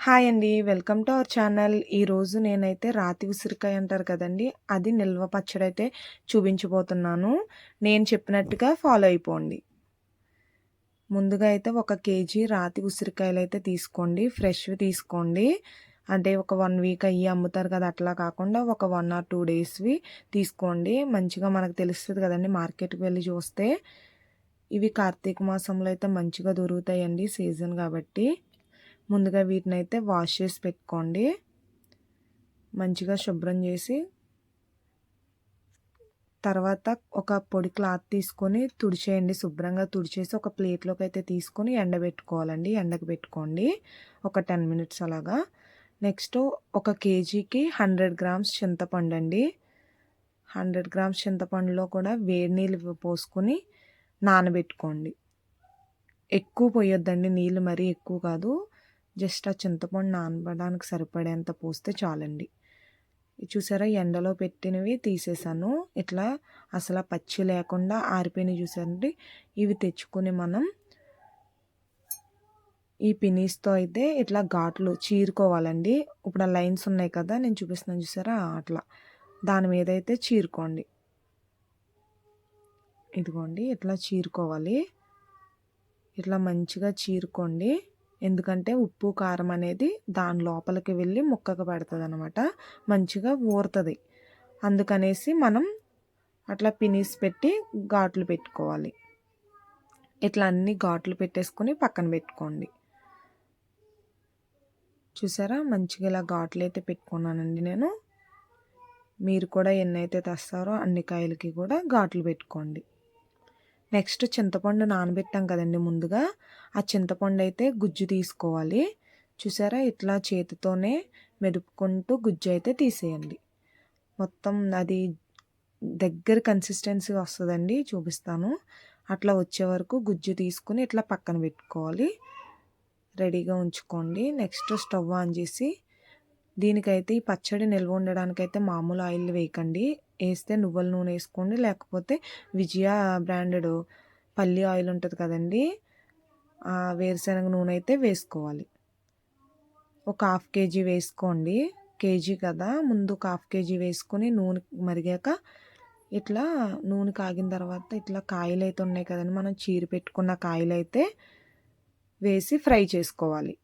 Hi అండి. Welcome to our channel. ఈరోజు నేనైతే రాతి ఉసిరికాయ అంటారు కదండి అది నిల్వ పచ్చడి అయితే చూపించబోతున్నాను. నేను చెప్పినట్టుగా ఫాలో అయిపోండి. ముందుగా అయితే ఒక కేజీ రాతి ఉసిరికాయలు అయితే తీసుకోండి. ఫ్రెష్వి తీసుకోండి. అంటే ఒక వన్ వీక్ అయ్యి అమ్ముతారు కదా అట్లా కాకుండా ఒక వన్ ఆర్ టూ డేస్వి తీసుకోండి. మంచిగా మనకు తెలుస్తుంది కదండి మార్కెట్కి వెళ్ళి చూస్తే. ఇవి కార్తీక మాసంలో అయితే మంచిగా దొరుకుతాయండి సీజన్ కాబట్టి. ముందుగా వీటిని అయితే వాష్ చేసి పెట్టుకోండి. మంచిగా శుభ్రం చేసి తర్వాత ఒక పొడి క్లాత్ తీసుకొని తుడిచేయండి. శుభ్రంగా తుడిచేసి ఒక ప్లేట్లోకి అయితే తీసుకొని ఎండబెట్టుకోవాలండి. ఎండకు పెట్టుకోండి. ఒక టెన్ మినిట్స్ అలాగా. నెక్స్ట్ ఒక కేజీకి హండ్రెడ్ గ్రామ్స్ చింతపండు అండి. హండ్రెడ్ గ్రామ్స్ చింతపండులో కూడా వేడి నీళ్ళు పోసుకొని నానబెట్టుకోండి. ఎక్కువ పోయొద్దండి. నీళ్ళు మరీ ఎక్కువ కాదు. జస్ట్ ఆ చింతపండు నానబడానికి సరిపడేంత పోస్తే చాలండి. చూసారా ఎండలో పెట్టినవి తీసేసాను. ఇట్లా అసలు పచ్చి లేకుండా ఆరిపోయినవి చూసారండి. ఇవి తెచ్చుకొని మనం ఈ పినీస్తో అయితే ఇట్లా ఘాట్లు చీరుకోవాలండి. ఇప్పుడు ఆ లైన్స్ ఉన్నాయి కదా నేను చూపిస్తున్నాను చూసారా అట్లా. దాని మీద అయితే చీరుకోండి. ఇదిగోండి ఇట్లా చీరుకోవాలి. ఇట్లా మంచిగా చీరుకోండి. ఎందుకంటే ఉప్పు కారం అనేది దాని లోపలికి వెళ్ళి ముక్కకు పడుతుంది అనమాట మంచిగా ఊరుతుంది. అందుకనేసి మనం అట్లా పినీస్ పెట్టి ఘాట్లు పెట్టుకోవాలి. ఇట్లా అన్ని ఘాట్లు పెట్టేసుకొని పక్కన పెట్టుకోండి. చూసారా? మంచిగా ఇలా ఘాట్లు అయితే పెట్టుకున్నానండి నేను. మీరు కూడా ఎన్నైతే తెస్తారో అన్ని కాయలకి కూడా ఘాట్లు పెట్టుకోండి. నెక్స్ట్ చింతపండు నానబెట్టాం కదండి ముందుగా. ఆ చింతపండు అయితే గుజ్జు తీసుకోవాలి. చూసారా? ఇట్లా చేతితోనే మెదుపుకుంటూ గుజ్జు అయితే తీసేయండి. మొత్తం అది దగ్గర కన్సిస్టెన్సీ వస్తుందండి చూపిస్తాను. అట్లా వచ్చే వరకు గుజ్జు తీసుకుని ఇట్లా పక్కన పెట్టుకోవాలి. రెడీగా ఉంచుకోండి. నెక్స్ట్ స్టవ్ ఆన్ చేసి దీనికైతే ఈ పచ్చడి నిల్వ ఉండడానికైతే మామూలు ఆయిల్ వేయకండి. వేస్తే నువ్వుల నూనె వేసుకోండి. లేకపోతే విజయ బ్రాండెడ్ పల్లి ఆయిల్ ఉంటుంది కదండి వేరుశనగ నూనె అయితే వేసుకోవాలి. ఒక హాఫ్ కేజీ వేసుకోండి. కేజీ కదా ముందు ఒక హాఫ్ కేజీ వేసుకొని నూనె మరిగాక ఇట్లా నూనె కాగిన తర్వాత ఇట్లా కాయలు అయితే ఉన్నాయి కదండి మనం చీర పెట్టుకున్న కాయలు అయితే వేసి ఫ్రై చేసుకోవాలి.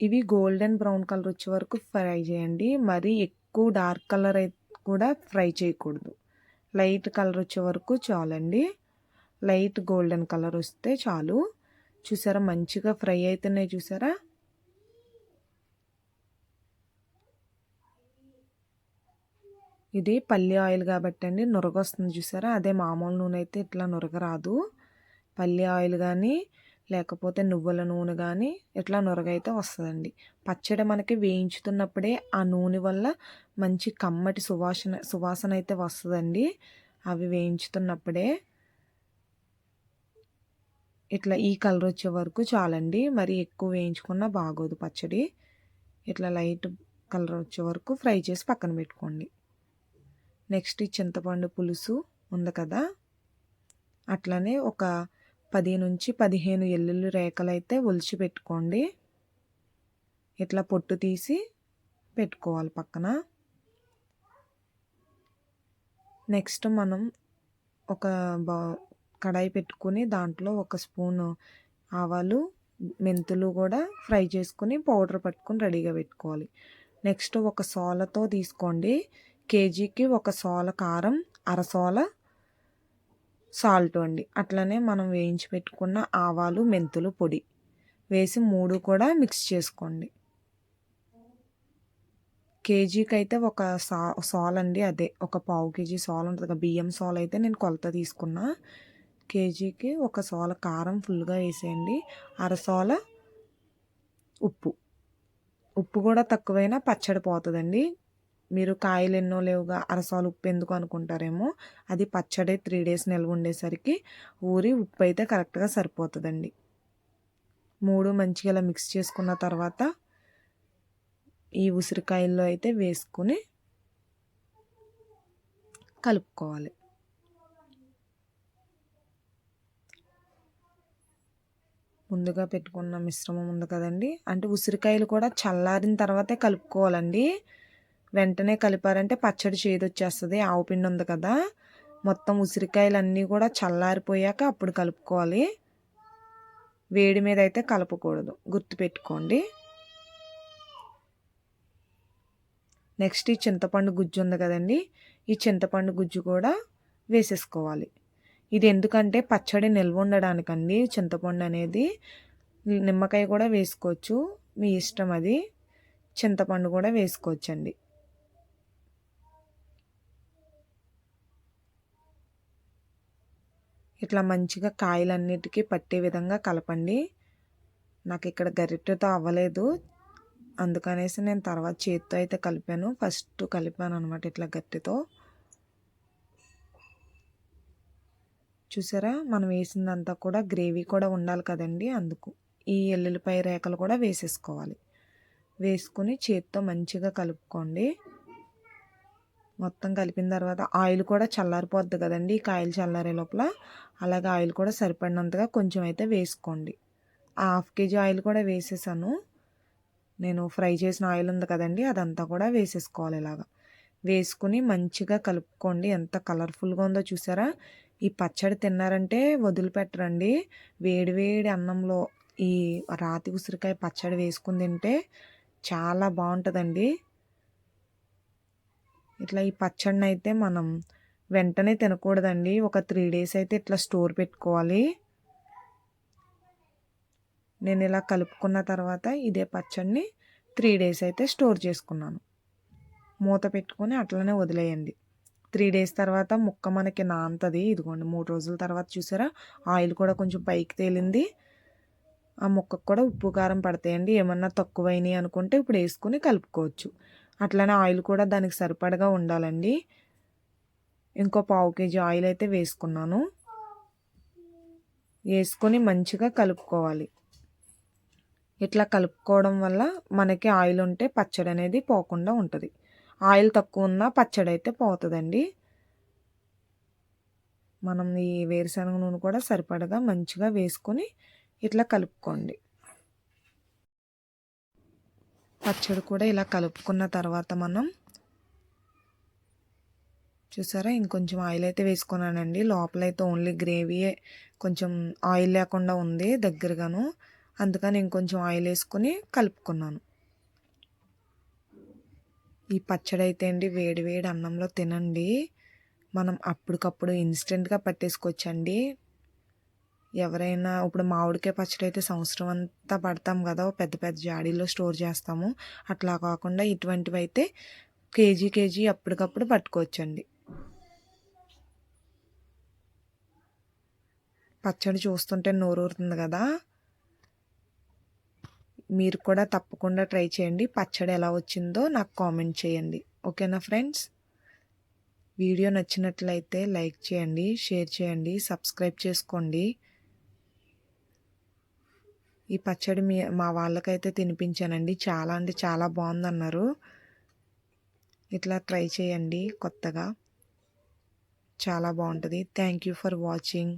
ఇవి గోల్డెన్ బ్రౌన్ కలర్ వచ్చే వరకు ఫ్రై చేయండి. మరీ ఎక్కువ డార్క్ కలర్ కూడా ఫ్రై చేయకూడదు. లైట్ కలర్ వచ్చే వరకు చాలండి. లైట్ గోల్డెన్ కలర్ వస్తే చాలు. చూసారా? మంచిగా ఫ్రై అవుతున్నాయి చూసారా? ఇది పల్లి ఆయిల్ కాబట్టి అండి. నురగ వస్తుంది చూసారా? అదే మామూలు నూనె అయితే ఇట్లా నురగ రాదు పల్లి ఆయిల్ కానీ లేకపోతే నువ్వుల నూనె కానీ ఇట్లా నొరగైతే వస్తుందండి. పచ్చడి మనకి వేయించుతున్నప్పుడే ఆ నూనె వల్ల మంచి కమ్మటి సువాసన సువాసన అయితే వస్తుందండి. అవి వేయించుతున్నప్పుడే ఇట్లా ఈ కలర్ వచ్చే వరకు చాలండి. మరి ఎక్కువ వేయించుకున్నా బాగోదు పచ్చడి. ఇట్లా లైట్ కలర్ వచ్చే వరకు ఫ్రై చేసి పక్కన పెట్టుకోండి. నెక్స్ట్ చింతపండు పులుసు ఉంది కదా? అట్లనే ఒక పది నుంచి పదిహేను ఎల్లుల్లి రేఖలు అయితే ఒలిచి పెట్టుకోండి. ఇట్లా పొట్టు తీసి పెట్టుకోవాలి పక్కన. నెక్స్ట్ మనం ఒక బా కడాయి పెట్టుకుని దాంట్లో ఒక స్పూను ఆవాలు మెంతులు కూడా ఫ్రై చేసుకుని పౌడర్ పట్టుకుని రెడీగా పెట్టుకోవాలి. నెక్స్ట్ ఒక సోలతో తీసుకోండి. కేజీకి ఒక సోల కారం అరసోల సాల్ట్ అండి. అట్లనే మనం వేయించి పెట్టుకున్న ఆవాలు మెంతులు పొడి వేసి మూడు కూడా మిక్స్ చేసుకోండి. కేజీకి అయితే ఒక సా సాల్ అండి అదే. ఒక పావు కేజీ సాల్ ఉంటుంది బియ్యం సాల్ అయితే నేను కొలత తీసుకున్నా. కేజీకి ఒక సోల కారం ఫుల్గా వేసేయండి. అరసోల ఉప్పు. ఉప్పు కూడా తక్కువైనా పచ్చడి పోతుందండి. మీరు కాయలు ఎన్నో లేవుగా అరసాలు ఉప్పు ఎందుకు అనుకుంటారేమో అది పచ్చడి త్రీ డేస్ నిల్వ ఉండేసరికి ఊరి ఉప్పు అయితే కరెక్ట్గా సరిపోతుందండి. మూడు మంచిగా ఇలా మిక్స్ చేసుకున్న తర్వాత ఈ ఉసిరికాయల్లో అయితే వేసుకుని కలుపుకోవాలి. ముందుగా పెట్టుకున్న మిశ్రమం ఉంది కదండి అంటే ఉసిరికాయలు కూడా చల్లారిన తర్వాతే కలుపుకోవాలండి. వెంటనే కలిపారంటే పచ్చడి చేదు వచ్చేస్తుంది ఆవు పిండి ఉంది కదా. మొత్తం ఉసిరికాయలు అన్నీ కూడా చల్లారిపోయాక అప్పుడు కలుపుకోవాలి. వేడి మీద అయితే కలపకూడదు గుర్తుపెట్టుకోండి నెక్స్ట్ ఈ చింతపండు గుజ్జు ఉంది కదండి ఈ చింతపండు గుజ్జు కూడా వేసేసుకోవాలి. ఇది ఎందుకంటే పచ్చడి నిల్వ ఉండడానికండి చింతపండు అనేది నిమ్మకాయ కూడా వేసుకోవచ్చు మీ ఇష్టం అది. చింతపండు కూడా వేసుకోవచ్చండి. ఇట్లా మంచిగా కాయలన్నిటికీ పట్టే విధంగా కలపండి. నాకు ఇక్కడ గరిటెతో అవ్వలేదు. అందుకనేసి నేను తర్వాత చేతితో అయితే కలిపాను. ఫస్ట్ కలిపాను అనమాట ఇట్లా గట్టితో చూసారా? మనం వేసిందంతా కూడా గ్రేవీ కూడా ఉండాలి కదండి అందుకు. ఈ ఎల్లుల్లిపాయ రేఖలు కూడా వేసేసుకోవాలి. వేసుకుని చేతితో మంచిగా కలుపుకోండి. మొత్తం కలిపిన తర్వాత ఆయిల్ కూడా చల్లారిపోద్ది కదండి. ఈ కాయలు చల్లారే లోపల అలాగే ఆయిల్ కూడా సరిపడినంతగా కొంచెం అయితే వేసుకోండి. హాఫ్ కేజీ ఆయిల్ కూడా వేసేసాను. నేను ఫ్రై చేసిన ఆయిల్ ఉంది కదండి అదంతా కూడా వేసేసుకోవాలి ఇలాగా. వేసుకుని మంచిగా కలుపుకోండి. ఎంత కలర్ఫుల్గా ఉందో చూసారా? ఈ పచ్చడి తిన్నారంటే వదిలిపెట్టరండి. వేడి వేడి అన్నంలో ఈ రాతి ఉసిరికాయ పచ్చడి వేసుకుని తింటే చాలా బాగుంటుందండి. ఇట్లా ఈ పచ్చడిని అయితే మనం వెంటనే తినకూడదండి. ఒక త్రీ డేస్ అయితే ఇట్లా స్టోర్ పెట్టుకోవాలి. నేను ఇలా కలుపుకున్న తర్వాత ఇదే పచ్చడిని త్రీ డేస్ అయితే స్టోర్ చేసుకున్నాను. మూత పెట్టుకొని అట్లనే వదిలేయండి. త్రీ డేస్ తర్వాత ముక్క మనకి నాంతది. ఇదిగోండి మూడు రోజుల తర్వాత చూసారా? ఆయిల్ కూడా కొంచెం పైకి తేలింది. ఆ ముక్కకు కూడా ఉప్పు కారం పడతాయండి. ఏమన్నా తక్కువైనాయి అనుకుంటే ఇప్పుడు వేసుకుని కలుపుకోవచ్చు. అట్లనే ఆయిల్ కూడా దానికి సరిపడగా ఉండాలండి. ఇంకో పావు కేజీ ఆయిల్ అయితే వేసుకున్నాను. వేసుకొని మంచిగా కలుపుకోవాలి. ఇట్లా కలుపుకోవడం వల్ల మనకి ఆయిల్ ఉంటే పచ్చడి అనేది పోకుండా ఉంటుంది. ఆయిల్ తక్కువ ఉన్నా పచ్చడి అయితే పోతుందండి. మనం ఈ వేరుశనగ నూనె కూడా సరిపడగా మంచిగా వేసుకొని ఇట్లా కలుపుకోండి. పచ్చడి కూడా ఇలా కలుపుకున్న తర్వాత మనం చూసారా? ఇంకొంచెం ఆయిల్ అయితే వేసుకున్నానండి. లోపలైతే ఓన్లీ గ్రేవీయే కొంచెం ఆయిల్ లేకుండా ఉంది దగ్గరగాను. అందుకని ఇంకొంచెం ఆయిల్ వేసుకొని కలుపుకున్నాను. ఈ పచ్చడి అయితే అండి వేడి వేడి అన్నంలో తినండి. మనం అప్పటికప్పుడు ఇన్స్టెంట్గా పట్టేసుకోవచ్చండి. ఎవరైనా ఇప్పుడు మామిడికాయ పచ్చడి అయితే సంవత్సరం అంతా పడతాం కదా పెద్ద పెద్ద జాడీలో స్టోర్ చేస్తాము. అట్లా కాకుండా ఇటువంటివి అయితే కేజీ కేజీ అప్పటికప్పుడు పట్టుకోవచ్చండి. పచ్చడి చూస్తుంటే నోరూరుతుంది కదా. మీరు కూడా తప్పకుండా ట్రై చేయండి. పచ్చడి ఎలా వచ్చిందో నాకు కామెంట్ చేయండి. ఓకేనా ఫ్రెండ్స్? వీడియో నచ్చినట్లయితే లైక్ చేయండి షేర్ చేయండి సబ్స్క్రైబ్ చేసుకోండి. ఈ పచ్చడి మీ మా వాళ్ళకైతే తినిపించానండి. చాలా అంటే చాలా బాగుందన్నారు. ఇట్లా ట్రై చేయండి కొత్తగా. చాలా బాగుంటుంది. Thank you for watching